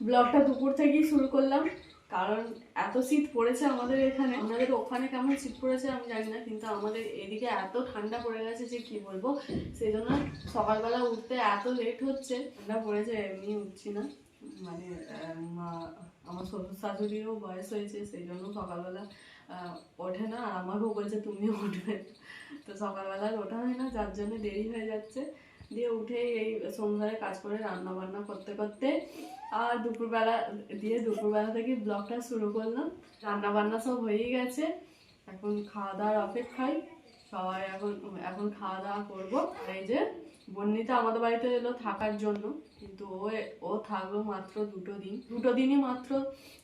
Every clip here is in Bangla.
ব্লগটা দুপুর থেকেই শুরু করলাম, কারণ এত শীত পড়েছে আমাদের এখানে। আমাদের ওখানে কেমন শীত পড়েছে আমি জানি না, কিন্তু আমাদের এদিকে এত ঠান্ডা পড়ে গেছে যে কি বলব সেই জন্য সকালবেলা উঠতে এত লেট হচ্ছে। ঠান্ডা পড়েছে, এমনি উঠছি না। মানে আমার শ্বশুর শাশুড়িরও বয়স হয়েছে সেই জন্য সকালবেলা ওঠে না, আর আমাকেও বলছে, তুমিও উঠবে তো সকালবেলা ওঠা হয় না, যার জন্য দেরি হয়ে যাচ্ছে। দিয়ে উঠে এই সোমবারে কাজ করে রান্না বান্না করতে করতে, আর দুপুরবেলা দিয়ে দুপুরবেলা থেকে ব্লগটা শুরু করলাম। রান্না বান্না সব হয়েই গেছে। এখন খাওয়া দাওয়ার অপেক্ষায় সবাই এখন এখন খাওয়া দাওয়া করব এই যে বন্নিতা আমাদের বাড়িতে এলো থাকার জন্য, কিন্তু ও ও থাকল মাত্র দুটো দিন। দুটো দিনই মাত্র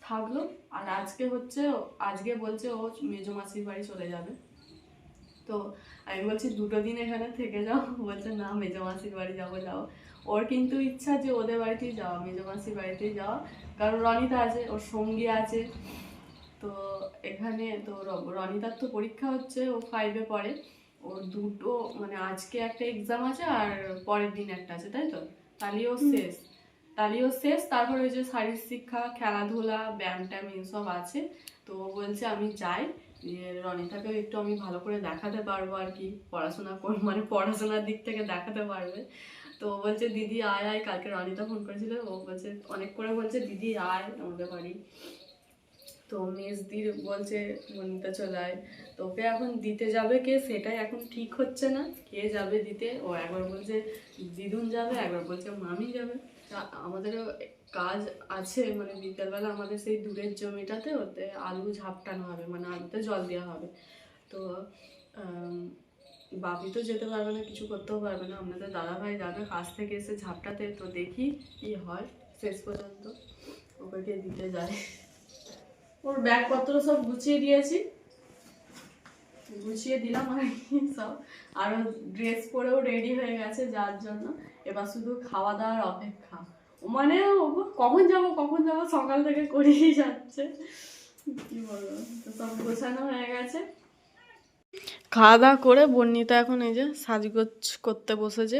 থাকল। আর আজকে হচ্ছে, আজকে বলছে ও মেজো মাসির বাড়ি চলে যাবে। তো আমি বলছি দুটো দিন এখানে থেকে যাও। বলছে না মেজো মাসির বাড়ি যাব যাও। ওর কিন্তু ইচ্ছা যে ওদের বাড়িতেই যাওয়া মেজো মাসির বাড়িতেই যাওয়া কারণ রনিতা আছে ওর সঙ্গী আছে। তো এখানে তো রনিতার তো পরীক্ষা হচ্ছে ও ফাইভে পড়ে। ওর দুটো মানে আজকে একটা এক্সাম আছে আর পরের দিন একটা আছে তাই তো? তালিও শেষ। তালিও শেষ তারপর ওই যে শারীর শিক্ষা খেলাধুলা ব্যায়াম ট্যাম এসব আছে। তো ও বলছে আমি যাই। রনিতাকেও একটু আমি ভালো করে দেখাতে পারব আর কি, পড়াশোনা কর মানে পড়াশোনার দিক থেকে দেখাতে পারবে। তো ও বলছে, দিদি, আয় আয়। কালকে রনিতা ফোন করেছিল, ও বলছে, অনেক করে বলছে, দিদি, আয় আমাদের বাড়ি। তো মেজদির বলছে মনিতা চলে আয়। তো ওকে এখন দিতে যাবে কে, সেটাই এখন ঠিক হচ্ছে না, কে যাবে দিতে? ও একবার বলছে, দিদুন যাবে। একবার বলছে, মামি যাবে। আমাদেরও কাজ আছে মানে বিকেলবেলা আমাদের সেই দূরের জমিটাতে ওতে আলু ঝাপটানো হবে মানে আলুতে জল দেওয়া হবে। তো বাপি তো যেতে পারবে না, কিছু করতেও পারবে না। আপনাদের দাদাভাই যাবে, কাজ থেকে এসে ঝাপটাতে তো দেখি কি হয়, শেষ পর্যন্ত ওকে দিতে যায়। ওর ব্যাগপত্র সব গুছিয়ে দিয়েছি। গুছিয়ে দিলাম আর কি সব। আরও ড্রেস পরেও রেডি হয়ে গেছে যার জন্য। এবার শুধু খাওয়া দাওয়ার অপেক্ষা মানে কখন যাব কখন যাব সকাল থেকে করেই যাচ্ছে। কি বলব, তো সব গোছানো হয়ে গেছে। খাওয়া দাওয়া করে বর্ণিতা এখন এই যে সাজগোজ করতে বসেছে।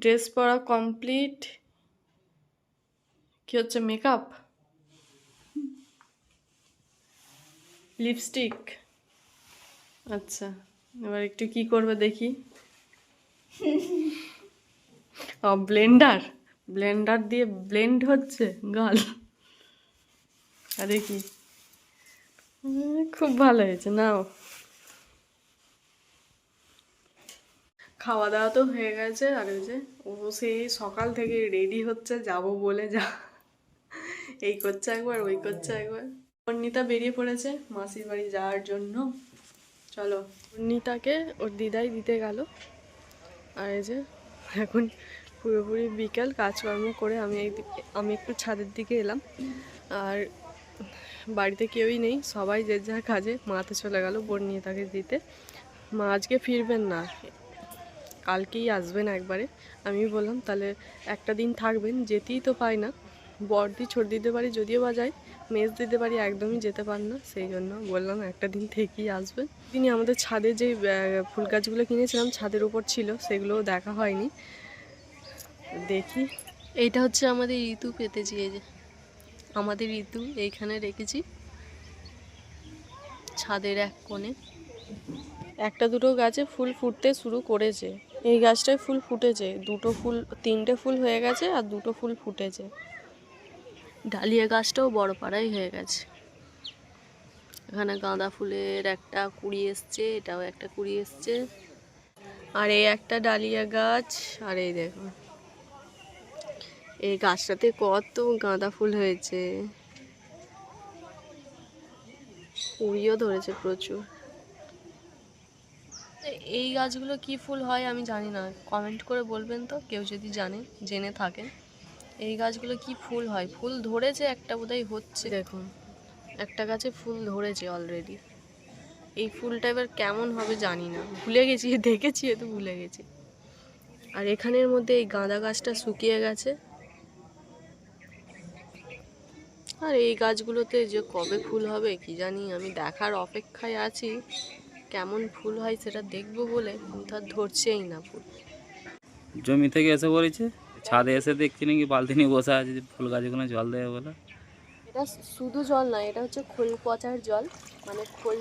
ড্রেস পরা কমপ্লিট। কি হচ্ছে, মেকআপ? লিপস্টিক? আচ্ছা এবার একটু কি করবে দেখি। ব্লেন্ডার ব্লেন্ডার দিয়ে ব্লেন্ড হচ্ছে, গাল। আরে কি? খুব ভালো হয়েছে, নাও। খাওয়া দাওয়া তো হয়ে গেছে, আর ওই যে ও সেই সকাল থেকে রেডি হচ্ছে, যাব বলে যা। এই করছে একবার, ওই করছে একবার। অর্নিতা বেরিয়ে পড়েছে মাসির বাড়ি যাওয়ার জন্য। চলো অর্নিতাকে ওর দিদাই দিতে গেল। আর এই যে, এখন পুরোপুরি বিকাল, কাজকর্ম করে আমি এইদিকে, আমি একটু ছাদের দিকে এলাম। আর বাড়িতে কেউই নেই, সবাই যে যার কাজে মাতে চলে গেল বোন নিয়ে তাকে দিতে। মা আজকে ফিরবেন না, কালকেই আসবেন একবারে। আমি বললাম, তাহলে একটা দিন থাকবেন, যেতেই তো পাই না। বড়দি ছোট দিতে পারি, যদিও বা যাই মেজ দিতে পারি, একদমই যেতে পার না। সেই জন্য বললাম, একটা দিন থেকেই আসবেন। তিনি আমাদের ছাদে যে ফুল গাছগুলো কিনেছিলাম, ছাদের উপর ছিল, সেগুলোও দেখা হয়নি। দেখি। এটা হচ্ছে আমাদের ঋতু পেতে যে। আমাদের ঋতু এইখানে রেখেছি। ছাদের এক কোণে। একটা দুটো গাছে ফুল ফুটতে শুরু করেছে। এই গাছটায় ফুল ফুটেছে। দুটো ফুল, তিনটে ফুল হয়ে গেছে আর দুটো ফুল ফুটেছে। ডালিয়া গাছটাও বড় পাড়াই হয়ে গেছে। এখানে গাঁদা ফুলের একটা কুড়ি এসছে, এটাও একটা কুড়ি এসছে। আর এই একটা ডালিয়া গাছ, আর এই দেখো। এই গাছটাতে কত গাঁদা ফুল হয়েছে। কুড়িও ধরেছে প্রচুর। এই গাছগুলো কি ফুল হয় আমি জানি না। কমেন্ট করে বলবেন তো কেউ যদি জানে জেনে থাকেন। এই গাছগুলো কি ফুল হয়? ফুল ধরেছে একটা বোধহয় হচ্ছে। দেখুন একটা গাছে ফুল ধরেছে অলরেডি এই ফুলটা এবার কেমন হবে জানি না। ভুলে গেছি দেখেছি এ তো ভুলে গেছি। আর এখানের মধ্যে এই গাঁদা গাছটা শুকিয়ে গেছে। আর এই গাছগুলোতে যে কবে ফুল হবে কি জানি আমি দেখার অপেক্ষায় আছি। কেমন ফুল হয় সেটা দেখব বলে কিন্তু আর ধরছেই না ফুল। জমি থেকে এসে পড়েছে? ছাদে এসে দেখছি নাকি বালতি নিয়ে বসে আছে যে ফুল গাছগুলো জল দেবে বলে। এটা শুধু জল নয় এটা হচ্ছে খোল পচার জল। মানে খোল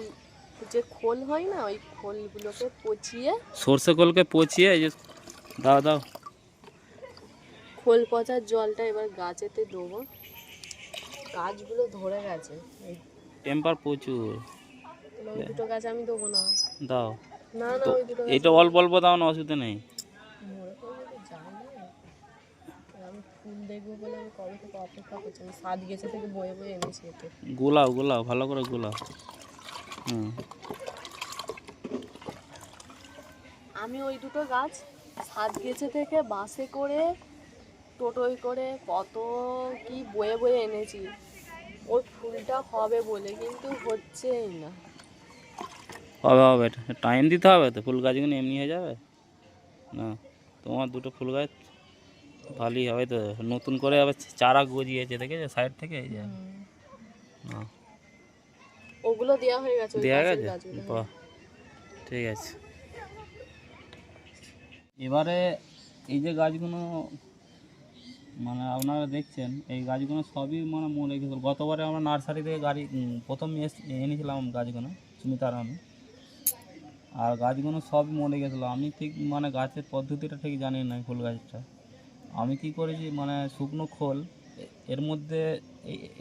যে খোল হয় না ওই খোলগুলোকে পচিয়ে সর্ষে খোলকে পচিয়ে এই যে দাও দাও। খোল পচার জলটা এবার গাছেতে দেবো। গাছগুলো ধরে গেছে। টেম্পার প্রচুর। ওই দুটো গাছ আমি দেবো না। দাও। না না ওই দুটো এটা অল্প অল্প দাও না অসুবিধা নেই। গোলাও গোলাও ভালো করে গোলাও। হুম। আমি ওই দুটো গাছ সাত গেছে থেকে বাসে করে টোটোয় করে কত কি বয়ে বয়ে এনেছি। ওই ফুলটা হবে বলে কিন্তু হচ্ছেই না। হবে হবে টাইম দিতে হবে তো ফুল গাছগুলো এমনি হয়ে যাবে? না তোমার দুটো ফুল গাছ ভালোই হবে তো নতুন করে আবার চারা গজিয়েছে দেখেছ সাইড থেকে? এই যে। না। ওগুলো দেওয়া হয়ে গেছে দেওয়া গেছে? বাহ ঠিক আছে। এবারে এই যে গাছগুলো মানে আপনারা দেখছেন, এই গাছগুলো সবই মানে মরে গেছিল গতবারে আমরা নার্সারি থেকে গাড়ি প্রথম এনেছিলাম গাছগুলো সুমিতার আমি আর গাছগুলো সব মরে গেছিল। আমি ঠিক মানে গাছের পদ্ধতিটা ঠিক জানি না ফুল গাছটা। আমি কি করেছি মানে শুকনো খোল এর মধ্যে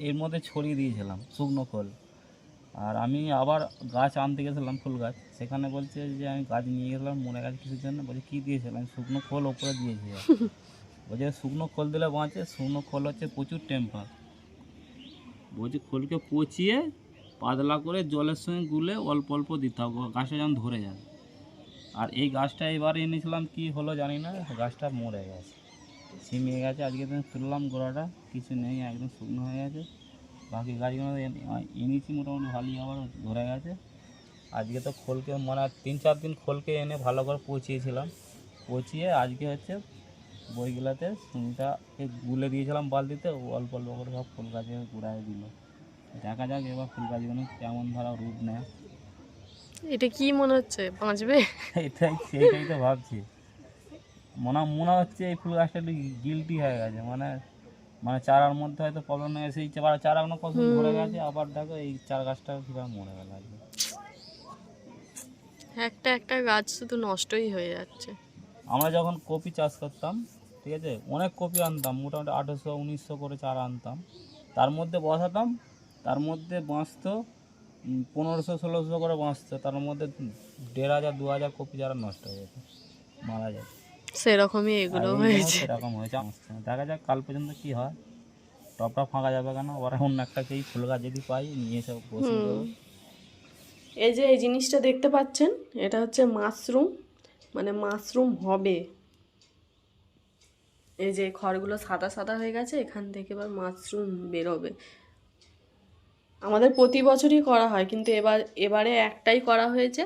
এর মধ্যে ছড়িয়ে দিয়েছিলাম, শুকনো খোল। আর আমি আবার গাছ আনতে গেছিলাম ফুল গাছ। সেখানে বলছে যে, আমি গাছ নিয়ে গেছিলাম, মরে গাছ কিছুর জন্য বলছে, কী দিয়েছিলাম? শুকনো খোল ওপরে দিয়েছি। বলছে শুকনো খোল দিলে বাঁচে, শুকনো খোল হচ্ছে প্রচুর টেম্পার বলছে খোলকে পচিয়ে পাতলা করে জলের সঙ্গে গুলে অল্প অল্প দিতে হবে, গাছটা যেন ধরে যায়। আর এই গাছটা এবার এনেছিলাম, কি হলো জানি না, গাছটা মরে গেছে। ছিমিয়ে গেছে, আজকে দিন তুললাম গোড়াটা, কিছু নেই, একদম শুকনো হয়ে গেছে। বাকি গাছগুলো এনে- এনেছি মোটামুটি ভালোই, আবার ধরে গেছে। আজকে তো খোলকে মানে তিন চার দিন খোলকে এনে ভালো করে পচিয়েছিলাম। পচিয়ে আজকে হচ্ছে বইগুলোতে সুমিটাকে গুলে দিয়েছিলাম বালতিতে ও অল্প অল্প করে সব ফুল গাছে গুড়ায় দিল। দেখা যাক এবার ফুল গাছগুলো কেমন ধরা রূপ নেয়। এটা কি মনে হচ্ছে? বাঁচবে? এটাই সেইটাই তো ভাবছি। মনে মনে হচ্ছে এই ফুল গাছটা একটু গিলটি হয়ে গেছে। মানে মানে চারার মধ্যে হয়তো প্রবলেম হয়ে গেছে এই চারা চারাগুলো কত ধরে গেছে আবার দেখো এই চারা গাছটা কীভাবে মরে গেল আজকে। একটা একটা গাছ শুধু নষ্টই হয়ে যাচ্ছে। আমরা যখন কপি চাষ করতাম ঠিক আছে? অনেক কপি আনতাম মোটামুটি আঠেরোশো উনিশশো করে চারা আনতাম। তার মধ্যে বসাতাম তার মধ্যে বাঁচতো পনেরোশো ষোলোশো করে বাঁচতো। তার মধ্যে দেড় হাজার দু হাজার কপি চারা নষ্ট হয়ে যেত মারা যেত সেরকমই এগুলো হয়েছে। সেরকম হয়েছে। দেখা যাক কাল পর্যন্ত কি হয়। টপটা ফাঁকা যাবে কেন? ওরা অন্য একটা কেই ফুল গাছ যদি পাই নিয়ে এসে দেবো। এই যে এই জিনিসটা দেখতে পাচ্ছেন এটা হচ্ছে মাশরুম মানে মাশরুম হবে। এই যে খড়গুলো সাদা সাদা হয়ে গেছে, এখান থেকে এবার মাশরুম বেরোবে। আমাদের প্রতি বছরই করা হয়, কিন্তু এবার, এবারে একটাই করা হয়েছে।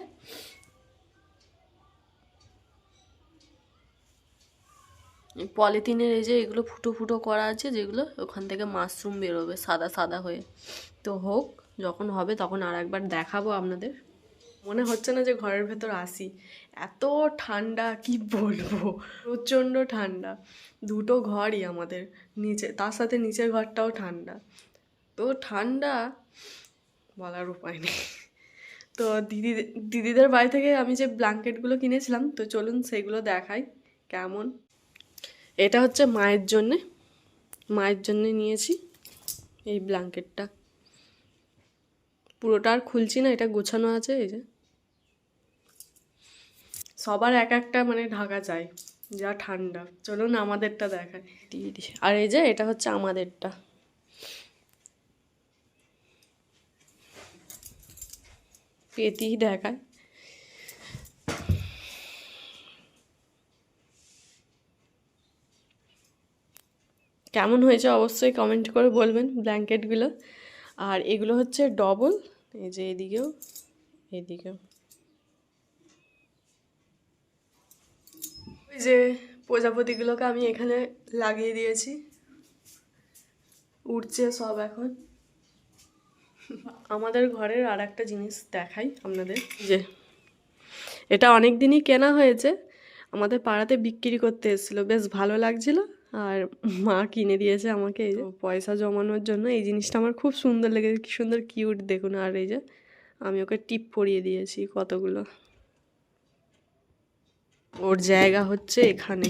পলিথিনের এই যে এগুলো ফুটো ফুটো করা আছে, যেগুলো ওখান থেকে মাশরুম বেরোবে, সাদা সাদা হয়ে। তো হোক, যখন হবে তখন আর একবার দেখাবো আপনাদের। মনে হচ্ছে না যে ঘরের ভেতর আসি। এত ঠান্ডা, কি বলব? প্রচণ্ড ঠান্ডা। দুটো ঘরই আমাদের। নিচে, তার সাথে নিচের ঘরটাও ঠান্ডা। তো ঠান্ডা বলার উপায় নেই। তো দিদি, দিদিদের বাড়ি থেকে আমি যে ব্ল্যাঙ্কেটগুলো কিনেছিলাম, তো চলুন সেগুলো দেখাই কেমন। এটা হচ্ছে মায়ের জন্যে। মায়ের জন্যে নিয়েছি এই ব্ল্যাঙ্কেটটা। পুরোটা আর খুলছি না, এটা গোছানো আছে, এই যে। সবার এক একটা মানে ঢাকা চাই যা ঠান্ডা। চলুন আমাদেরটা দেখায়। আর এই যে, এটা হচ্ছে আমাদেরটা। পেতেই দেখায়। কেমন হয়েছে অবশ্যই কমেন্ট করে বলবেন ব্ল্যাঙ্কেটগুলো আর এগুলো হচ্ছে ডবল এই যে এদিকেও এদিকেও। যে প্রজাপতিগুলোকে আমি এখানে লাগিয়ে দিয়েছি। উঠছে সব এখন। আমাদের ঘরের আর একটা জিনিস দেখাই আপনাদের যে এটা অনেক দিনই কেনা হয়েছে। আমাদের পাড়াতে বিক্রি করতে এসেছিল বেশ ভালো লাগছিল। আর মা কিনে দিয়েছে আমাকে এই যে পয়সা জমানোর জন্য। এই জিনিসটা আমার খুব সুন্দর লেগেছে কি সুন্দর কিউট দেখুন। আর এই যে আমি ওকে টিপ পরিয়ে দিয়েছি কতগুলো। ওর জায়গা হচ্ছে এখানে।